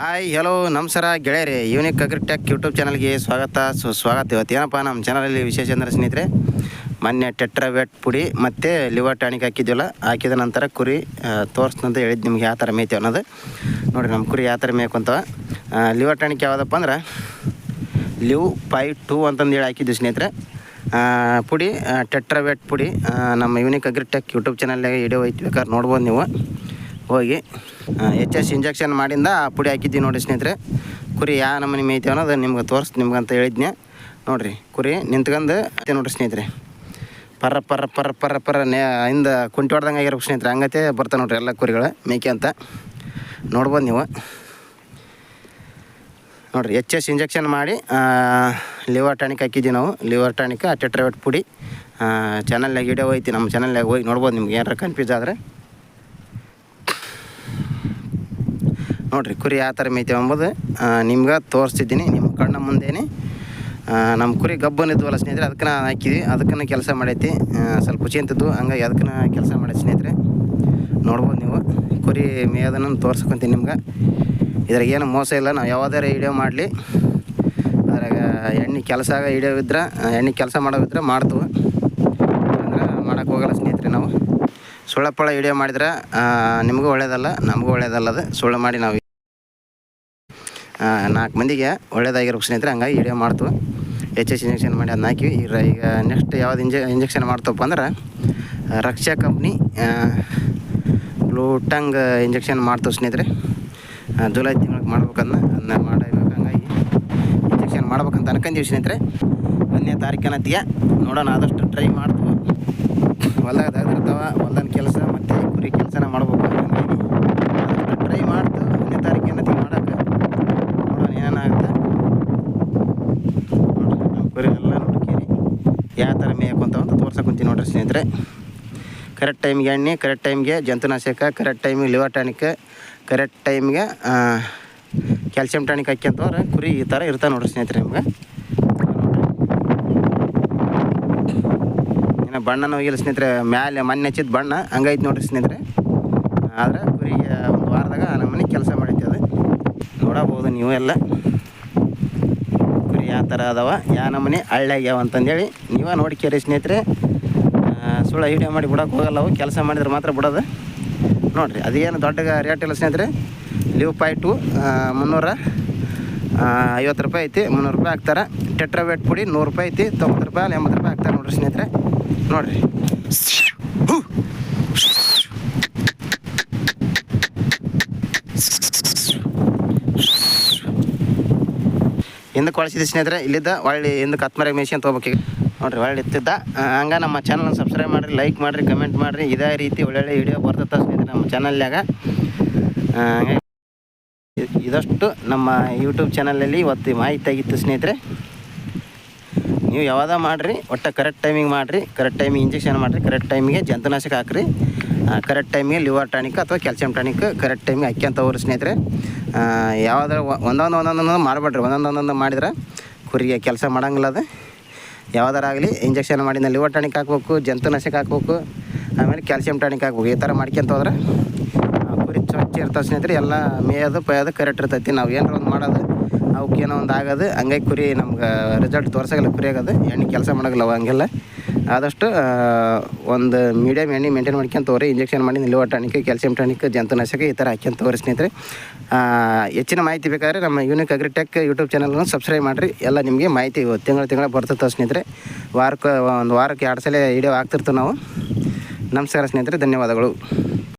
Hi hello ನಮಸ್ಕಾರ ಗೆಳೆಯರಿ. Unique agritech YouTube ಚಾನಲ್ಗೆ ಸ್ವಾಗತ. ಸುಸ್ವಾಗತ ಇವತ್ತು. ಏನಪ್ಪ, ನಮ್ಮ ಚಾನಲಲ್ಲಿ ವಿಶೇಷ ಅಂದರೆ ಸ್ನೇಹಿತರೆ, ಮೊನ್ನೆ ಟೆಟ್ರಾವೆಟ್ ಪುಡಿ ಮತ್ತು ಲಿವರ್ ಟಾನಿಕ್ ಹಾಕಿದ್ವಲ್ಲ, ಹಾಕಿದ ನಂತರ ಕುರಿ ತೋರಿಸ್ತಂತ ಹೇಳಿದ್ದು ನಿಮ್ಗೆ ಯಾವ ಥರ ಮೇಯ್ತೇವೆ ಅನ್ನೋದು. ನೋಡಿರಿ, ನಮ್ಮ ಕುರಿ ಯಾವ ಥರ ಮೇಯ್ಕೊಂತವ ಲಿವರ್ ಟಾನಿಕ್ ಯಾವುದಪ್ಪ ಅಂದ್ರೆ ಲಿವ್ ಪೈ ಟೂ ಅಂತಂದು ಹೇಳಿ ಹಾಕಿದ್ವಿ ಸ್ನೇಹಿತರೆ. ಪುಡಿ ಟೆಟ್ರಾವೆಟ್ ಪುಡಿ ನಮ್ಮ ಯೂನಿಕ್ ಅಗ್ರಿಟೆಕ್ ಯೂಟ್ಯೂಬ್ ಚಾನಲ್ನಾಗ ವಿಡಿಯೋ ಹೋಯ್ತು ಬೇಕಾದ್ರೆ ನೋಡ್ಬೋದು ನೀವು. ಹೋಗಿ ಎಚ್ ಎಸ್ ಇಂಜೆಕ್ಷನ್ ಮಾಡಿಂದ ಪುಡಿ ಹಾಕಿದ್ದೀವಿ ನೋಡಿ ಸ್ನೇಹಿತರೆ. ಕುರಿ ಯಾವ ನಮ್ಮನೆ ಮೇಯ್ತೀವಿ ಅನ್ನೋದು ನಿಮ್ಗೆ ತೋರಿಸ್ ನಿಮ್ಗೆ ಅಂತ ಹೇಳಿದ್ನೆ ನೋಡಿರಿ, ಕುರಿ ನಿಂತ್ಕೊಂಡು ನೋಡಿರಿ ಸ್ನೇಹಿತರೆ. ಪರ್ರ ಪರ ಪರ ಪರ ಪರ, ನೇ, ಹಿಂದೆ ಕುಂಟಿ ಹೊಡ್ದಂಗೆ ಆಗಿರ್ಬೇಕು ಸ್ನೇಹಿತರೆ. ಹಂಗತೆ ಬರ್ತಾವೆ ನೋಡ್ರಿ ಎಲ್ಲ ಕುರಿಗಳು ಮೇಕೆ ಅಂತ. ನೋಡ್ಬೋದು ನೀವು. ನೋಡಿರಿ ಎಚ್ ಎಸ್ ಇಂಜೆಕ್ಷನ್ ಮಾಡಿ ಲಿವರ್ ಟಾನಿಕ್ ಹಾಕಿದ್ದೀವಿ ನಾವು. ಲಿವರ್ ಟಾನಿಕ್ ಟೆಟ್ರಾವೆಟ್ ಪುಡಿ. ಚಾನಲ್ನಾಗ ವಿಡಿಯೋ ಹೋಯ್ತಿ ನಮ್ಮ ಚಾನಲ್ನಾಗ ಹೋಗಿ ನೋಡ್ಬೋದು ನಿಮ್ಗೆ ಏನಾರ ಕನ್ಫ್ಯೂಸ್ ಆದರೆ. ನೋಡಿರಿ, ಕುರಿ ಯಾವ ಥರ ಮೇಯ್ತೇವೆ ಎಂಬುದು ನಿಮ್ಗೆ ತೋರಿಸ್ತಿದ್ದೀನಿ, ನಿಮ್ಮ ಕಣ್ಣ ಮುಂದೆನೇ. ನಮ್ಮ ಕುರಿ ಗಬ್ಬನಿದ್ವಲ್ಲ ಸ್ನೇಹಿತರೆ, ಅದಕ್ಕೆ ಹಾಕಿದ್ವಿ, ಅದಕ್ಕನ್ನ ಕೆಲಸ ಮಾಡೈತಿ. ಸ್ವಲ್ಪ ಖುಷಿ ಅಂತಿದ್ದು ಹಂಗಾಗಿ ಅದಕ್ಕೆ ಕೆಲಸ ಮಾಡೈತಿ ಸ್ನೇಹಿತರೆ. ನೋಡ್ಬೋದು ನೀವು, ಕುರಿ ಮೇಯೋದನ್ನು ತೋರ್ಸ್ಕೊಂತೀನಿ ನಿಮ್ಗೆ. ಇದ್ರಾಗ ಏನು ಮೋಸ ಇಲ್ಲ, ನಾವು ಯಾವುದಾರ ವಿಡಿಯೋ ಮಾಡಲಿ. ಅದ್ರಾಗ ಎಣ್ಣೆ ಕೆಲಸ ವಿಡಿಯೋ ಇದ್ರೆ ಎಣ್ಣೆ ಕೆಲಸ ಮಾಡೋವಿದ್ರೆ ಮಾಡ್ತೀವಿ. ಅಂದ್ರೆ ಮಾಡೋಕ್ಕೆ ಹೋಗಲ್ಲ ಸ್ನೇಹಿತರೆ ನಾವು. ಸುಳ್ಳಪ್ಪಳ ವಿಡಿಯೋ ಮಾಡಿದ್ರೆ ನಿಮಗೂ ಒಳ್ಳೇದಲ್ಲ, ನಮಗೂ ಒಳ್ಳೇದಲ್ಲ ಅದು. ಸುಳ್ಳು ಮಾಡಿ ನಾವು ನಾಲ್ಕು ಮಂದಿಗೆ ಒಳ್ಳೇದಾಗಿರೋ ಸ್ನೇಹಿತರೆ, ಹಂಗಾಗಿ ವಿಡಿಯೋ ಮಾಡ್ತೀವಿ. ಎಚ್ ಎಸ್ ಇಂಜೆಕ್ಷನ್ ಮಾಡಿ ಅದನ್ನ ಹಾಕಿವಿ ಈಗ ನೆಕ್ಸ್ಟ್ ಯಾವ್ದು ಇಂಜೆ ಇಂಜೆಕ್ಷನ್ ಮಾಡ್ತಪ್ಪ ಅಂದ್ರೆ, ರಕ್ಷಾ ಕಂಪ್ನಿ ಬ್ಲೂಟಂಗ್ ಇಂಜೆಕ್ಷನ್ ಮಾಡ್ತೀವಿ ಸ್ನೇಹಿತರೆ. ಜುಲೈ ತಿಂಗಳಿಗೆ ಮಾಡ್ಬೇಕನ್ನ ಅದನ್ನ ಮಾಡಬೇಕು ಹಂಗಾಗಿ ಇಂಜೆಕ್ಷನ್ ಮಾಡ್ಬೇಕಂತ ಅನ್ಕೊಂಡೀವಿ ಸ್ನೇಹಿತರೆ. ಒಂದನೇ ತಾರೀಕಿನತ್ತಿಗೆ ನೋಡೋಣ, ಆದಷ್ಟು ಟ್ರೈ ಮಾಡ್ತೀವಿ. ಹೊಲ್ದಾಗ ತೆಗ್ದಿರ್ತಾವ ಹೊಲ್ದನ ಕೆಲಸ ಮತ್ತು ಕುರಿ ಕೆಲಸನ ಮಾಡ್ಬೇಕು ಟ್ರೈ ಮಾಡ್ತು ಒಂದನೇ ತಾರೀಕು ಏನತಿ ಮಾಡೋಕೆ ನೋಡೋಣ ಏನಾಗುತ್ತೆ. ಕುರಿ ಎಲ್ಲ ನೋಡ್ಕೇರಿ. ಯಾವ ಥರ ಮೇಯ್ಕೊಂತಾವ ಅಂತ ತೋರ್ಸಕೊಂತೀನಿ ನೋಡ್ರಿ ಸ್ನೇಹಿತರೆ. ಕರೆಕ್ಟ್ ಟೈಮ್ಗೆ ಎಣ್ಣೆ ಕರೆಕ್ಟ್ ಟೈಮ್ಗೆ ಜಂತುನಾಶಕ ಕರೆಕ್ಟ್ ಟೈಮಿಗೆ ಲಿವರ್ ಟಾನಿಕ್ ಕರೆಕ್ಟ್ ಟೈಮ್ಗೆ ಕ್ಯಾಲ್ಸಿಯಂ ಟಾನಿಕ್ ಹಾಕ್ಯಂತವ್ರೆ ಕುರಿ ಈ ಥರ ಇರ್ತಾವೆ ನೋಡ್ರಿ ಸ್ನೇಹಿತರೆ ನಿಮ್ಗೆ. ಬಣ್ಣನ ಹೋಗಿಲ್ಲ ಸ್ನೇಹಿತರೆ ಮ್ಯಾಲೆ ಮಣ್ಣೆ ಹಚ್ಚಿದ ಬಣ್ಣ ಹಂಗೈತೆ ನೋಡ್ರಿ ಸ್ನೇಹಿತರೆ. ಆದ್ರೆ ಕುರಿಗೆ ಒಂದು ವಾರದಾಗ ನಮ್ಮ ಮನೆ ಕೆಲಸ ಮಾಡೈತೆ ನೋಡಬಹುದು ನೀವು ಎಲ್ಲ. ಕುರಿ ಯಾವ ಥರ ಅದಾವ ಯಾವ ನಮ್ಮನೆ ಹಳ್ಳ್ಯಾಗ್ಯಾವ ಅಂತಂದೇಳಿ ನೀವೇ ನೋಡ್ಕೇರಿ ಸ್ನೇಹಿತರೆ. ಆ, ಸುಳ್ಳ ವಿಡಿಯೋ ಮಾಡಿ ಬಿಡೋಕೆ ಹೋಗಲ್ಲ ಅವು ಕೆಲಸ ಮಾಡಿದ್ರೆ ಮಾತ್ರ ಬಿಡೋದು. ನೋಡಿರಿ ಅದೇನು ದೊಡ್ಡ ರೇಟ್ ಇಲ್ಲ ಸ್ನೇಹಿತರೆ. ಲೀವ್ ಪಾಯ್ಟು ಮುನ್ನೂರ ಐವತ್ತು ರೂಪಾಯಿ ಐತಿ ಮುನ್ನೂರು ರೂಪಾಯಿ ಹಾಕ್ತಾರೆ. ಟೆಟ್ರಾವೇಟ್ ಪುಡಿ ನೂರು ರೂಪಾಯಿ ಐತಿ ತೊಂಬತ್ತು ರೂಪಾಯಿ ಎಂಬತ್ತು ರೂಪಾಯಿ ಹಾಕ್ತಾರೆ ನೋಡ್ರಿ ಸ್ನೇಹಿತರೆ. ನೋಡಿರಿ. ಹಿಂದಕ್ಕೆ ಕಳಿಸಿದ ಸ್ನೇಹಿತರೆ, ಇಲ್ಲಿದ್ದ ಒಳ್ಳೆ ಹಿಂದಕ್ಕೆ ಮೇಸಿ ಮೇಷನ್ ತೊಗೋಬೇಕು ನೋಡ್ರಿ ಒಳ್ಳೆ ಇತ್ತಿದ್ದ ಹಂಗೆ ನಮ್ಮ ಚಾನಲ್ನ ಸಬ್ಸ್ಕ್ರೈಬ್ ಮಾಡಿರಿ ಲೈಕ್ ಮಾಡಿರಿ ಕಮೆಂಟ್ ಮಾಡಿರಿ. ಇದೇ ರೀತಿ ಒಳ್ಳೊಳ್ಳೆ ವಿಡಿಯೋ ಬರ್ತೈತೆ ಸ್ನೇಹಿತರೆ ನಮ್ಮ ಚಾನಲ್ನಾಗ ಇದಷ್ಟು ನಮ್ಮ ಯೂಟ್ಯೂಬ್ ಚಾನಲಲ್ಲಿ ಇವತ್ತು ಮಾಹಿತಿ ಆಗಿತ್ತು ಸ್ನೇಹಿತರೆ. ನೀವು ಯಾವಾಗ ಮಾಡಿರಿ, ಒಟ್ಟು ಕರೆಕ್ಟ್ ಟೈಮಿಗೆ ಮಾಡಿರಿ ಕರೆಕ್ಟ್ ಟೈಮಿಗೆ ಇಂಜೆಕ್ಷನ್ ಮಾಡಿರಿ ಕರೆಕ್ಟ್ ಟೈಮಿಗೆ ಜಂತುನಾಶಕ ಹಾಕ್ರಿ. ಕರೆಕ್ಟ್ ಟೈಮಿಗೆ ಲಿವರ್ ಟಾನಿಕ್ ಅಥವಾ ಕ್ಯಾಲ್ಸಿಯಂ ಟಾನಿಕ್ ಕರೆಕ್ಟ್ ಟೈಮಿಗೆ ಹಾಕ್ಯಂತ ಹೋಗ್ರಿ ಸ್ನೇಹಿತರೆ. ಯಾವುದಾರ ಒಂದೊಂದು ಒಂದೊಂದೊಂದು ಮಾಡಬೇಡ್ರಿ, ಒಂದೊಂದು ಒಂದೊಂದು ಮಾಡಿದ್ರೆ ಕುರಿಗೆ ಕೆಲಸ ಮಾಡೋಂಗಿಲ್ಲ ಅದು. ಯಾವ್ದಾರಾಗಲಿ ಇಂಜೆಕ್ಷನ್ ಮಾಡಿದ ಲಿವರ್ ಟಾನಿಕ್ ಹಾಕ್ಬೇಕು, ಜಂತುನಾಶಕ ಹಾಕ್ಬೇಕು, ಆಮೇಲೆ ಕ್ಯಾಲ್ಸಿಯಂ ಟಾನಿಕ್ ಹಾಕ್ಬೇಕು, ಈ ಥರ ಮಾಡ್ಕೊಂತ ಹೋದ್ರೆ ಕುರಿ ಸ್ವಚ್ಛ ಇರ್ತಾವೆ ಸ್ನೇಹಿತರೆ, ಎಲ್ಲ ಮೇಯೋದು, ಪಯೋದು ಕರೆಕ್ಟ್ ಇರ್ತೈತಿ. ನಾವು ಏನಾರ ಒಂದು ಮಾಡೋದು ಅವಕ್ಕೆ ಏನೋ ಒಂದು ಆಗೋದು. ಹಂಗಾಗಿ ಕುರಿ ನಮ್ಗೆ ರಿಸಲ್ಟ್ ತೋರ್ಸೋಲ್ಲ ಕುರಿ ಆಗೋದು. ಎಣ್ಣೆ ಕೆಲಸ ಮಾಡೋಂಗಿಲ್ಲ ಹಂಗೆಲ್ಲ. ಆದಷ್ಟು ಒಂದು ಮೀಡಿಯಮ್ ಎಣ್ಣೆ ಮೇಂಟೈನ್ ಮಾಡ್ಕೊಂತ ತೋರಿ. ಇಂಜೆಕ್ಷನ್ ಮಾಡಿ ನಿಲುವ ಟಾನಿಕ್ ಕ್ಯಾಲ್ಸಿಯಂ ಟಾನಿಕ್ ಜಂತುನಾಶಕ ಈ ಥರ ಹಾಕ್ಯಂತ ತೋರಿಸ್ ಸ್ನೇಹಿತರೆ. ಹೆಚ್ಚಿನ ಮಾಹಿತಿ ಬೇಕಾದ್ರೆ ನಮ್ಮ ಯೂನಿಕ್ ಅಗ್ರಿಟೆಕ್ ಯೂಟ್ಯೂಬ್ ಚಾನಲ್ನ ಸಬ್ಸ್ಕ್ರೈಬ್ ಮಾಡಿರಿ. ಎಲ್ಲ ನಿಮಗೆ ಮಾಹಿತಿ ತಿಂಗಳ ತಿಂಗಳ ಬರ್ತದೆ ಸ್ನೇಹಿತರೆ. ವಾರಕ್ಕೆ ಒಂದು ವಾರಕ್ಕೆ ಎರಡು ಸಲ ವಿಡಿಯೋ ಹಾಕ್ತಿರ್ತೀವಿ ನಾವು. ನಮಸ್ಕಾರ ಸ್ನೇಹಿತರೆ, ಧನ್ಯವಾದಗಳು.